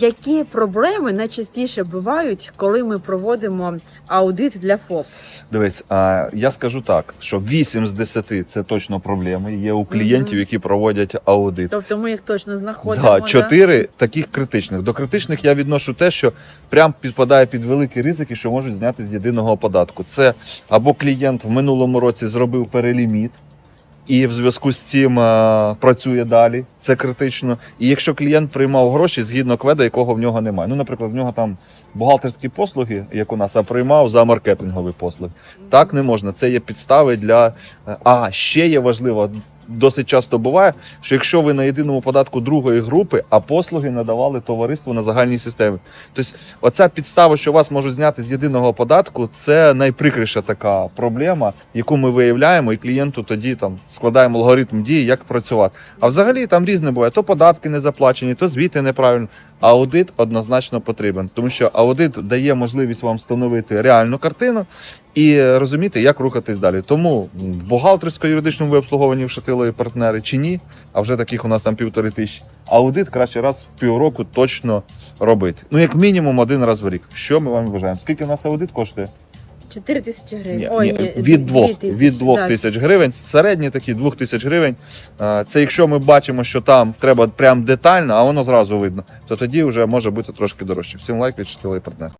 Які проблеми найчастіше бувають, коли ми проводимо аудит для ФОП? Дивись, а, я скажу так, що 8 з 10 це точно проблеми. Є у клієнтів, які проводять аудит. Тобто ми їх точно знаходимо. Да, чотири таких критичних. До критичних я відношу те, що прям підпадає під великі ризики, що можуть зняти з єдиного податку. Це або клієнт в минулому році зробив переліміт. І в зв'язку з цим е, працює далі, це критично. І якщо клієнт приймав гроші згідно кведа, якого в нього немає. Ну, наприклад, в нього там бухгалтерські послуги, як у нас, а приймав за маркетингові послуги. Так не можна. Це є підстави для. е, А ще є важливо, досить часто буває, що якщо ви на єдиному податку другої групи, а послуги надавали товариству на загальній системі. Тобто, оця підстава, що вас можуть зняти з єдиного податку, це найприкріша така проблема, яку ми виявляємо, і клієнту тоді там складаємо алгоритм дії, як працювати. А взагалі там різне буває: то податки не заплачені, то звіти неправильно. Аудит однозначно потрібен, тому що аудит дає можливість вам встановити реальну картину і розуміти, як рухатись далі. Тому в бухгалтерсько-юридичному ви обслуговуванні Шатилові партнери чи ні, а вже таких у нас там півтори тисячі. Аудит краще раз в півроку точно робити. Ну, як мінімум один раз в рік. Що ми вам вважаємо? Скільки у нас аудит коштує? 4 тисячі гривень. Ні, Ой, ні, від 2 двох тисячі, від двох так. тисяч гривень. Середні такі двох тисяч гривень. Це якщо ми бачимо, що там треба прям детально, а воно зразу видно, то тоді вже може бути трошки дорожче. Всім лайк відчитили партнер.